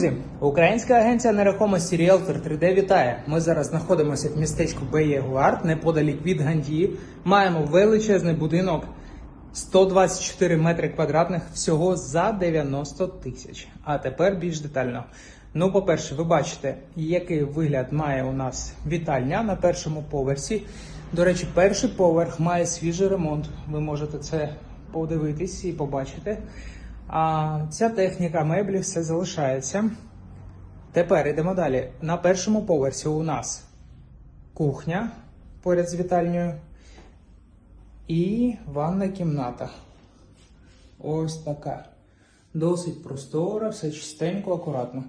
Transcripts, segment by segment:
Друзі, Українська агенція нерухомості Ріелтор 3D вітає. Ми зараз знаходимося в містечку Беєгуард, неподалік від Гандії. Маємо величезний будинок 124 метри квадратних всього за 90 тисяч. А тепер більш детально. Ну, по-перше, ви бачите, який вигляд має у нас вітальня на першому поверсі. До речі, перший поверх має свіжий ремонт. Ви можете це подивитись і побачити. А ця техніка меблів все залишається. Тепер йдемо далі. На першому поверсі у нас кухня поряд з вітальнею і ванна кімната. Ось така. Досить простора, все чистенько, акуратно.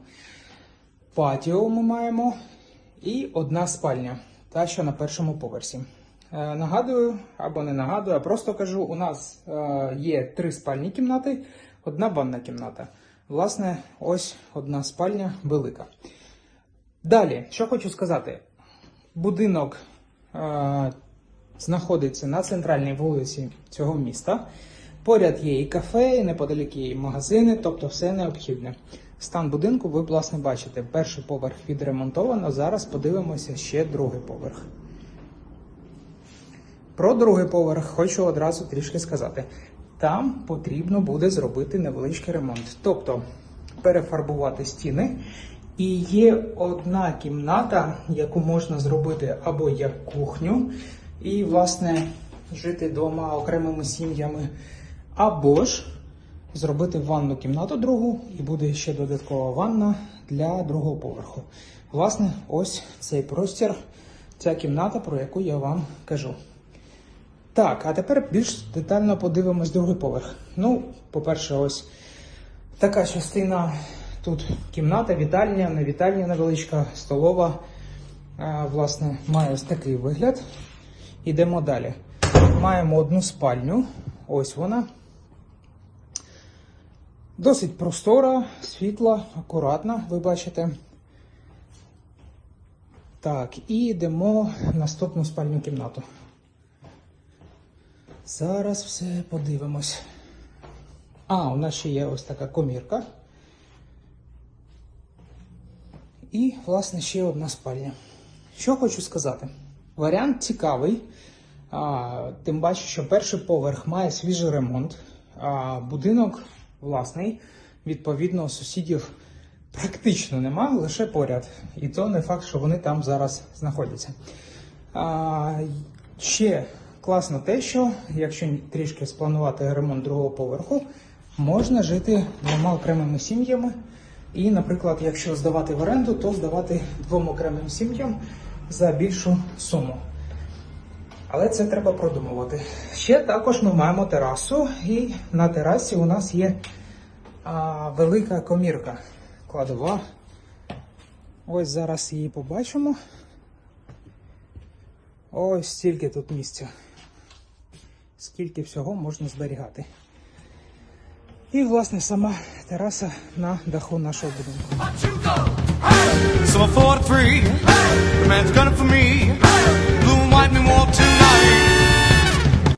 Патіо ми маємо і одна спальня, та що на першому поверсі. Е, Нагадую, або не нагадую, а просто кажу: у нас е, є три спальні кімнати, одна ванна кімната. Власне, ось одна спальня велика. Далі, що хочу сказати, будинок е, знаходиться на центральній вулиці цього міста. Поряд є і кафе, і неподалік є і магазини, тобто все необхідне. Стан будинку ви, власне, бачите. Перший поверх відремонтовано. Зараз подивимося ще другий поверх. Про другий поверх хочу одразу трішки сказати. Там потрібно буде зробити невеличкий ремонт, тобто перефарбувати стіни. І є одна кімната, яку можна зробити або як кухню, і, власне, жити вдома окремими сім'ями, або ж зробити ванну кімнату другу, і буде ще додаткова ванна для другого поверху. Власне, ось цей простір, ця кімната, про яку я вам кажу. Так, а тепер більш детально подивимось другий поверх. Ну, по-перше, ось така частина. Тут кімната, вітальня, не вітальня невеличка, столова. Власне, має ось такий вигляд. Ідемо далі. Маємо одну спальню. Ось вона. Досить простора, світла, акуратна, ви бачите. Так, і йдемо в наступну спальню кімнату. Зараз все подивимось. А, у нас ще є ось така комірка. І, власне, ще одна спальня. Що хочу сказати? Варіант цікавий. А, тим паче, що перший поверх має свіжий ремонт, а будинок власний, відповідно, сусідів практично нема, лише поряд. І то не факт, що вони там зараз знаходяться. А, ще класно те, що якщо трішки спланувати ремонт другого поверху, можна жити двома окремими сім'ями. І, наприклад, якщо здавати в оренду, то здавати двом окремим сім'ям за більшу суму. Але це треба продумувати. Ще також ми маємо терасу, і на терасі у нас є а, велика комірка кладова. Ось зараз її побачимо. Ось стільки тут місця. Скільки всього можна зберігати. І, власне, сама тераса на даху нашого будинку.